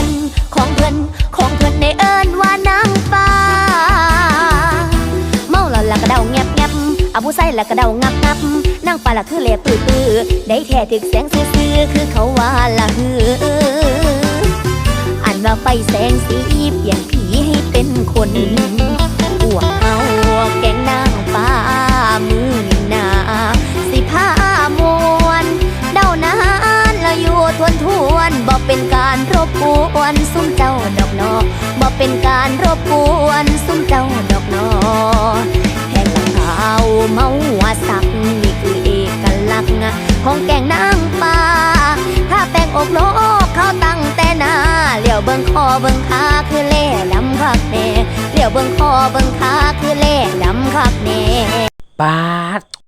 พิ่นของเพื่อนของเพื่อนในเอิญว่านางฟ้า เมาแล้วละกระเดาเงบเงบอาผู้ใส่ละกระเดางับงับนางปลาละคือเล็บปื้อปื้อได้แท้ถึกแสงซื่อคือเขาว่าละฮืออันว่าไฟแสงสีเปลี่ยน รรบกวนซุ้มเจ้าดอกนอบอกเป็นการรบกวนซุ้มเจ้าดอกนอแห่งขาวเมาหัวสักนี่คือเอกลักษณ์ของแกงนางฟ้าถ้าแป้งอกโลกเขาตั้งแต่นาเหลียวเบิ่งคอเบิ่งขาคือเล่ลำคักแน่เหลียวเบิ่งคอเบิ่งขาคือเล่ลำคักแน่ปา